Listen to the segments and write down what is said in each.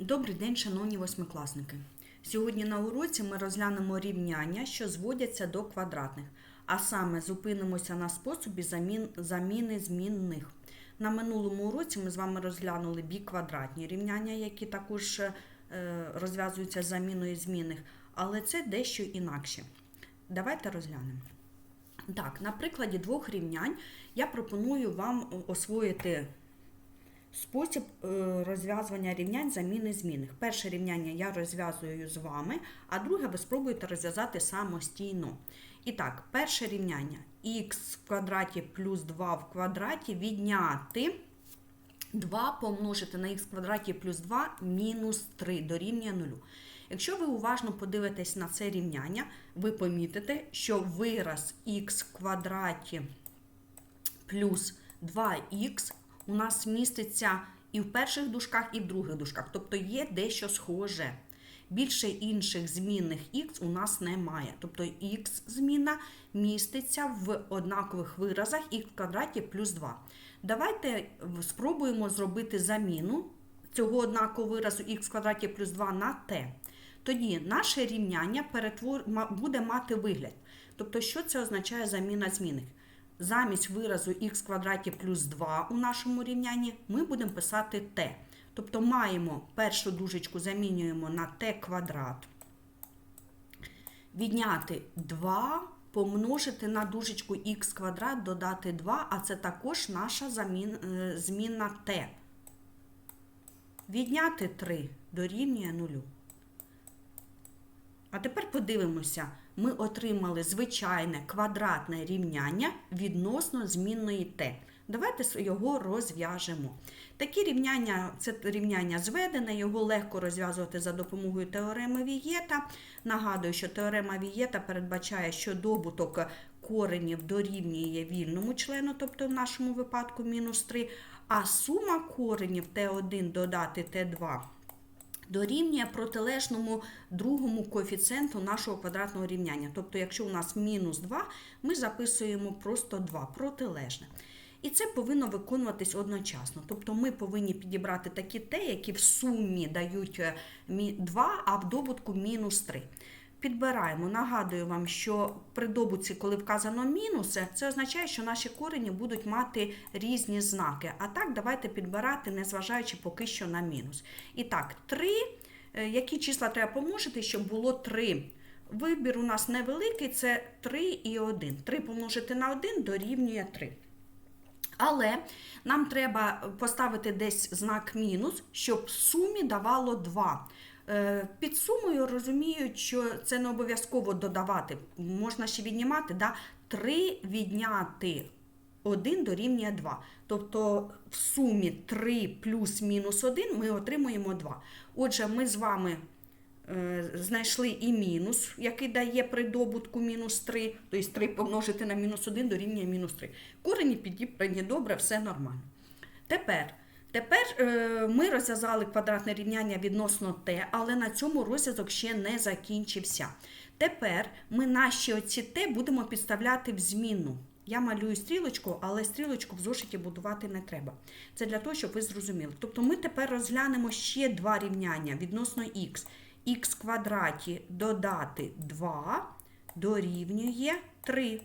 Добрий день, шановні восьмикласники. Сьогодні на уроці ми розглянемо рівняння, що зводяться до квадратних, а саме зупинимося на способі замін, заміни змінних. На минулому уроці ми з вами розглянули біквадратні рівняння, які також е, розв'язуються з заміною змінних, але це дещо інакше. Давайте розглянемо. Так, на прикладі двох рівнянь я пропоную вам освоїти Спосіб е, розв'язування рівнянь заміни змінних. Перше рівняння я розв'язую з вами, а друге ви спробуєте розв'язати самостійно. І так, перше рівняння х в квадраті плюс 2 в квадраті відняти 2 помножити на х в квадраті плюс 2 мінус 3 дорівнює 0. Якщо ви уважно подивитесь на це рівняння, ви помітите, що вираз х в квадраті плюс 2х у нас міститься і в перших дужках, і в других дужках. Тобто є дещо схоже. Більше інших змінних х у нас немає. Тобто х зміна міститься в однакових виразах х в квадраті плюс 2. Давайте спробуємо зробити заміну цього однакового виразу х в квадраті плюс 2 на t. Тоді наше рівняння перетвор... буде мати вигляд. Тобто, що це означає заміна змінних? Замість виразу х квадраті плюс 2 у нашому рівнянні ми будемо писати t. Тобто маємо першу дужечку замінюємо на t квадрат. Відняти 2, помножити на дужечку х квадрат, додати 2, а це також наша замін, змінна t. Відняти 3 дорівнює 0. А тепер подивимося, ми отримали звичайне квадратне рівняння відносно змінної t. Давайте його розв'яжемо. Такі рівняння, це рівняння зведене, його легко розв'язувати за допомогою теореми Вієта. Нагадую, що теорема Вієта передбачає, що добуток коренів дорівнює вільному члену, тобто в нашому випадку мінус 3, а сума коренів t1 додати t2 дорівнює протилежному другому коефіцієнту нашого квадратного рівняння. Тобто, якщо у нас мінус 2, ми записуємо просто 2 протилежне. І це повинно виконуватись одночасно. Тобто ми повинні підібрати такі те, які в сумі дають 2, а в добутку мінус 3. Підбираємо. Нагадую вам, що при добутці, коли вказано мінуси, це означає, що наші корені будуть мати різні знаки. А так, давайте підбирати, незважаючи поки що на мінус. І так, 3. Які числа треба помножити, щоб було 3? Вибір у нас невеликий, це 3 і 1. 3 помножити на 1 дорівнює 3. Але нам треба поставити десь знак мінус, щоб в сумі давало 2. Під сумою розуміють, що це не обов'язково додавати. Можна ще віднімати. Да? 3 відняти 1 дорівнює 2. Тобто в сумі 3 плюс мінус 1 ми отримуємо 2. Отже, ми з вами е, знайшли і мінус, який дає при добутку мінус 3. Тобто 3 помножити на мінус 1 дорівнює мінус 3. Корені підібрані добре, все нормально. Тепер. Тепер е, ми розв'язали квадратне рівняння відносно t, але на цьому розв'язок ще не закінчився. Тепер ми наші оці t будемо підставляти в змінну. Я малюю стрілочку, але стрілочку в зошиті будувати не треба. Це для того, щоб ви зрозуміли. Тобто ми тепер розглянемо ще два рівняння відносно х. х квадраті додати 2 дорівнює 3.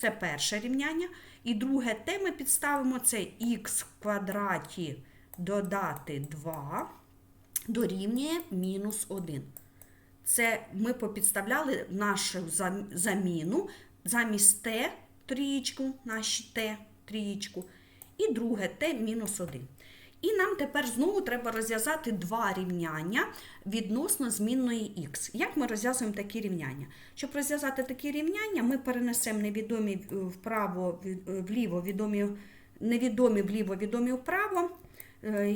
Це перше рівняння. І друге те ми підставимо це х в квадраті додати 2 дорівнює мінус 1. Це ми попідставляли нашу заміну замість t трієчку, наші t трієчку, і друге Т мінус 1. І нам тепер знову треба розв'язати два рівняння відносно змінної х. Як ми розв'язуємо такі рівняння? Щоб розв'язати такі рівняння, ми перенесемо невідомі вправо, вліво, відомі, невідомі вліво, відомі вправо.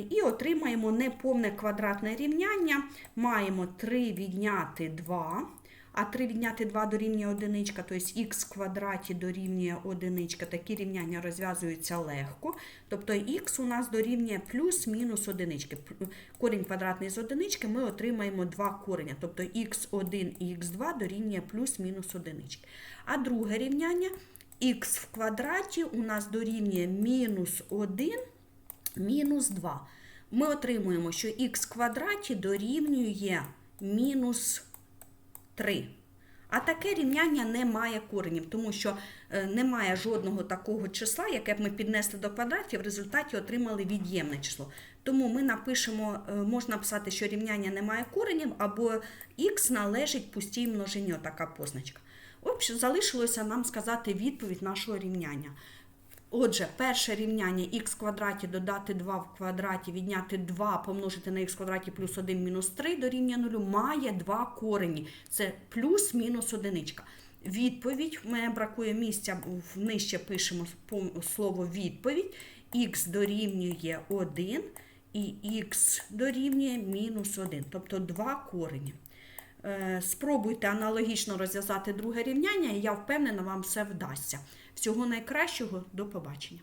І отримаємо неповне квадратне рівняння. Маємо 3 відняти 2 а 3 відняти 2 дорівнює 1, тобто х квадраті дорівнює 1, такі рівняння розв'язуються легко. Тобто х у нас дорівнює плюс-мінус 1. Корінь квадратний з 1 ми отримаємо 2 кореня, тобто х1 і х2 дорівнює плюс-мінус 1. А друге рівняння х в квадраті у нас дорівнює мінус 1, мінус 2. ми отримуємо, що х квадраті дорівнює мінус 3. А таке рівняння не має коренів, тому що е, немає жодного такого числа, яке б ми піднесли до квадратів, в результаті отримали від'ємне число. Тому ми напишемо, е, можна писати, що рівняння не має коренів, або х належить пустій множині, така позначка. Залишилося нам сказати відповідь нашого рівняння. Отже, перше рівняння х квадраті додати 2 в квадраті, відняти 2 помножити на х квадраті плюс 1 мінус 3 дорівнює 0 має два корені. Це плюс-мінус одиничка. Відповідь, мене бракує місця, нижче пишемо слово відповідь. х дорівнює 1 і х дорівнює мінус 1, тобто два корені. Е, Спробуйте аналогічно розв'язати друге рівняння, і я впевнена, вам все вдасться. Всього найкращого, до побачення.